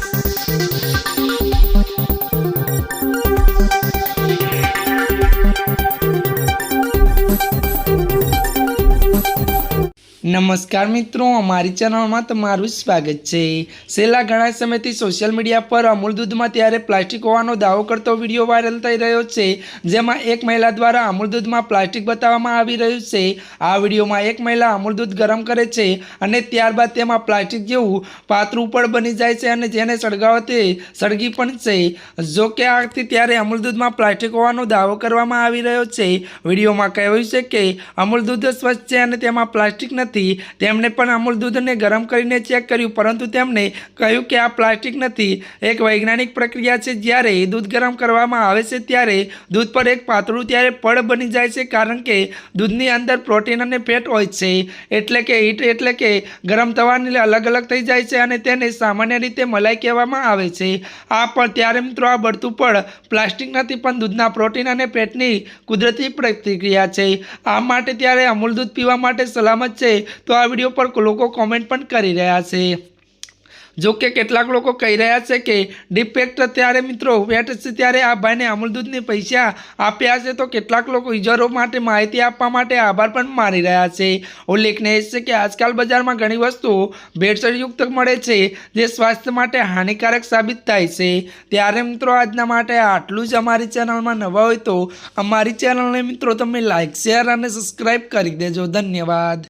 Thank you. નમસ્કાર મિત્રો, અમારી ચેનલમાં તમારું સ્વાગત છે. છેલ્લા ઘણા સમયથી સોશિયલ મીડિયા પર અમૂલ દૂધમાં ત્યારે પ્લાસ્ટિક હોવાનો દાવો કરતો વીડિયો વાયરલ થઈ રહ્યો છે, જેમાં એક મહિલા દ્વારા અમૂલ દૂધમાં પ્લાસ્ટિક બતાવવામાં આવી રહ્યું છે. આ વિડીયોમાં એક મહિલા અમૂલ દૂધ ગરમ કરે છે અને ત્યારબાદ તેમાં પ્લાસ્ટિક જેવું પાતળું પણ બની જાય છે અને જેને સળગાવતે સળગી પણ છે. જો કે આથી ત્યારે અમૂલ દૂધમાં પ્લાસ્ટિક હોવાનો દાવો કરવામાં આવી રહ્યો છે. વિડીયોમાં કહેવાયું છે કે અમૂલ દૂધ સ્વચ્છ છે અને તેમાં પ્લાસ્ટિક તેમણે પણ અમૂલ દૂધને ગરમ કરીને ચેક કર્યું, પરંતુ તેમણે કહ્યું કે આ પ્લાસ્ટિક નથી. એક વૈજ્ઞાનિક પ્રક્રિયા છે, જ્યારે દૂધ ગરમ કરવામાં આવે છે, ત્યારે દૂધ પર એક પાતળું ત્યારે પડ બની જાય છે, કારણ કે દૂધની અંદર પ્રોટીન અને ફેટ હોય છે. એટલે કે હીટ એટલે કે ગરમ થવાની અલગ અલગ થઈ જાય છે અને તેને સામાન્ય રીતે મલાઈ કહેવામાં આવે છે. આ પણ ત્યારે મિત્રો આ બળતું પણ પ્લાસ્ટિક નથી, પણ દૂધના પ્રોટીન અને ફેટની કુદરતી પ્રતિક્રિયા છે. આ માટે ત્યારે અમૂલ દૂધ પીવા માટે સલામત તો આ વીડિયો પર લોકો કોમેન્ટ પણ કરી રહ્યા છે. જો કે કેટલાક લોકો કહી રહ્યા છે કે ડિફેક્ટ ત્યારે મિત્રો વેટ છે ત્યારે આ ભાઈને અમૂલ દૂધને પૈસા આપ્યા છે તો કેટલાક લોકો યુઝરો માટે માહિતી આપવા માટે આભાર પણ માની રહ્યા છે. ઉલ્લેખનીય છે કે આજકાલ બજારમાં ઘણી વસ્તુઓ ભેળસેળયુક્ત મળે છે, જે સ્વાસ્થ્ય માટે હાનિકારક સાબિત થાય છે. ત્યારે મિત્રો આજના માટે આટલું જ અમારી ચેનલમાં નવા હોય તો અમારી ચેનલને મિત્રો તમે લાઇક શેર અને સબસ્ક્રાઈબ કરી દેજો. ધન્યવાદ.